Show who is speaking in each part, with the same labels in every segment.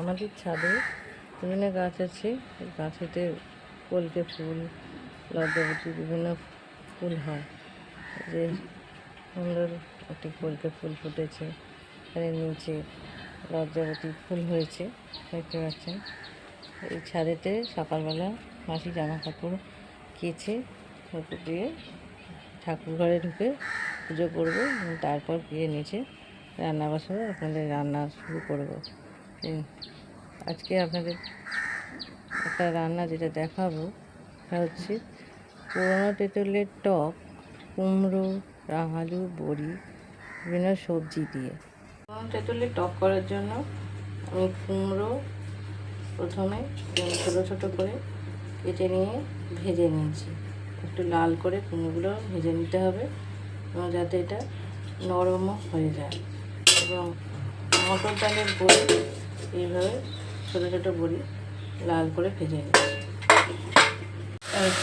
Speaker 1: আমাদের ছাদে বিভিন্ন গাছ আছে। গাছেতে কলকে ফুল, লজ্জাবতী বিভিন্ন ফুল হয়। যে সুন্দর একটি কলকে ফুল ফুটেছে। এর নিচে লজ্জাবতী ফুল হয়েছে, দেখতে পাচ্ছেন। এই ছাদেতে সকালবেলা মাসি জামা কাপড় কেচে ওপর দিয়ে ঠাকুর ঘরে ঢুকে পুজো করব তারপর গিয়ে নিচে রান্না বসাবো আপনাদের রান্না শুরু করব। আজকে আপনাদের একটা রান্না যেটা দেখাবো, সেটা হচ্ছে পুরোনো তেঁতুলের টক, কুমড়ো রাঙালু বড়ি, বিভিন্ন সবজি দিয়ে। পুরোনো তেঁতুলের টক করার জন্য আমি কুমড়ো প্রথমে ছোটো ছোটো করে কেটে নিয়ে ভেজে নিয়েছি। একটু লাল করে কুমড়োগুলো ভেজে নিতে হবে, এবং যাতে এটা নরমও হয়ে যায়। এবং মটর ডালের বড়ি এইভাবে ছোটো ছোটো বড়ি লাল করে ভেজে নিচ্ছি।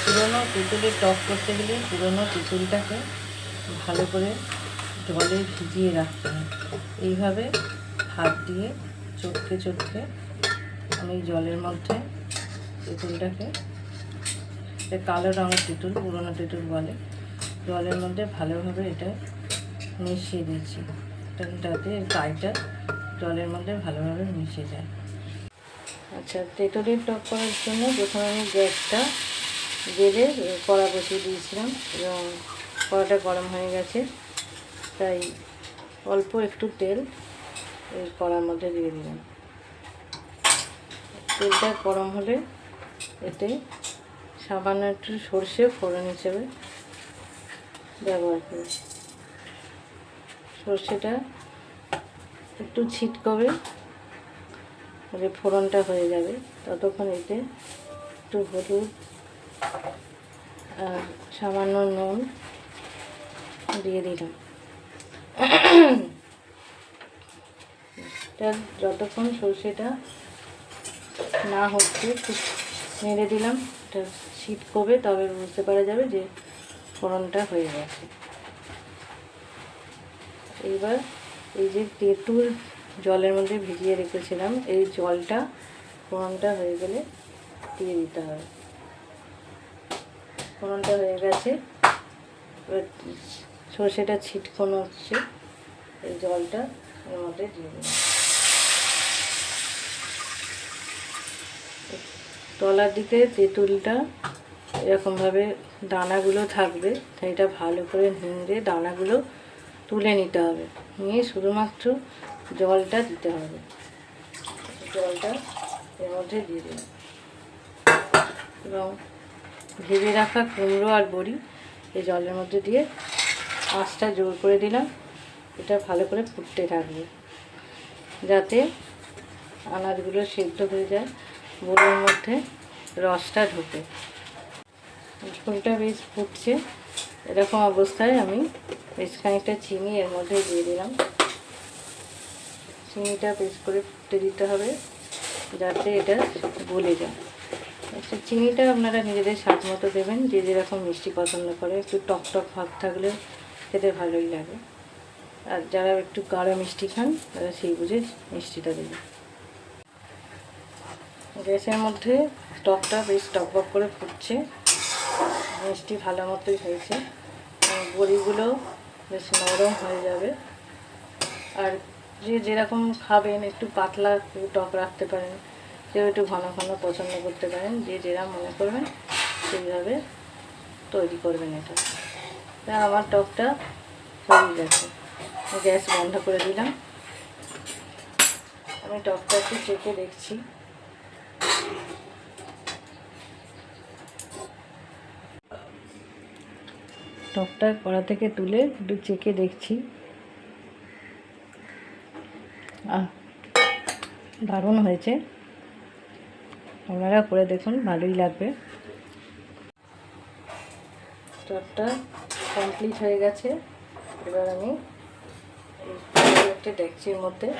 Speaker 1: পুরোনো তেঁতুলের টক করতে গেলে পুরোনো তেঁতুলটাকে ভালো করে জলে ভিজিয়ে রাখতে হয়। এইভাবে হাত দিয়ে চটকে চটকে আমি জলের মধ্যে তেঁতুলটাকে কালো রঙের তেঁতুল পুরোনো তেঁতুল বলে, জলের মধ্যে ভালোভাবে এটা মিশিয়ে এটা- যাতে এর গায়েটা জলের মধ্যে ভালোভাবে মিশে যায়। আচ্ছা তেঁতুলের টক করার জন্য প্রথমে আমি গ্যাসটা জেলে কড়া বসিয়ে দিয়েছিলাম এবং কড়াটা গরম হয়ে গেছে। তাই অল্প একটু তেল এই কড়ার মধ্যে দিয়ে দিলাম। তেলটা গরম হলে এতে সামান্য একটু সর্ষে ফোড়ন হিসেবে ব্যবহার করি। সর্ষেটা একটু ছিটকবে, তাহলে ফোড়নটা হয়ে যাবে। ততক্ষণ এতে একটু হলুদ আর সামান্য নুন দিয়ে দিলাম। এটা যতক্ষণ সর্ষেটা না হচ্ছে নেড়ে দিলাম। এটা শীত কবে তবে বুঝতে পারা যাবে যে ফোড়নটা হয়ে গেছে। এইবার এই যে তেঁতুল জলের মধ্যে ভিজিয়ে রেখেছিলাম, এই জলটা ফোড়নটা হয়ে গেলে দিয়ে দিতে হবে। ফোড়নটা হয়ে গেছে সর্ষেটা ছিটকোনো হচ্ছে, এই জলটা এর মধ্যে দিয়ে দিলাম। তলার দিকে তেঁতুলটা এরকমভাবে দানাগুলো থাকবে এটা ভালো করে নিংড়ে দানাগুলো তুলে নিতে হবে। নিয়ে শুধুমাত্র জলটা দিতে হবে। জলটা এর মধ্যে দিয়ে দিলাম এবং ভেজে রাখা কুমড়ো আর বড়ি এই জলের মধ্যে দিয়ে আঁচটা জোর করে দিলাম। এটা ভালো করে ফুটতে থাকবে। যাতে আনাজগুলো সেদ্ধ হয়ে যায় বড়ির মধ্যে রসটা ঢোকে। ঝোলটা বেশ ফুটছে। এরকম অবস্থায় আমি বেশ খানিকটা চিনি এর মধ্যে দিয়ে দিলাম। চিনিটা বেশ করে ফুটতে দিতে হবে যাতে এটা গলে যায়। আচ্ছা চিনিটা আপনারা নিজেদের স্বাদ মতো দেবেন, যে যেরকম মিষ্টি পছন্দ করে। একটু টক টক ভাব থাকলে খেতে ভালোই লাগে। আর যারা একটু গাঢ় মিষ্টি খান, তারা সেই বুঝে মিষ্টিটা দেবেন। গ্যাসের মধ্যে টকটা বেশ টক টকবক করে ফুটছে। মিষ্টি ভালো মতোই হয়েছে। বড়িগুলো বেশ নরম হয়ে যাবে। আর যে যেরকম খাবেন, একটু পাতলা একটু টক রাখতে পারেন, কেউ একটু ঘন ঘন পছন্দ করতে পারেন, যে যেরা মনে করবেন, সেইভাবে তৈরি করবেন এটা। তা আমার টকটা হয়ে গেছে। গ্যাস বন্ধ করে দিলাম। আমি টকটা একটু চেখে দেখছি। টকটা কড়া থেকে তুলে একটু চেকে দেখছি। আহ, দারুণ হয়েছে। আপনারা করে দেখুন, ভালোই লাগবে। টকটা কমপ্লিট হয়ে গেছে। এবার আমি একটা ডেকচির মধ্যে,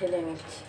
Speaker 1: ঢেলে নিচ্ছি।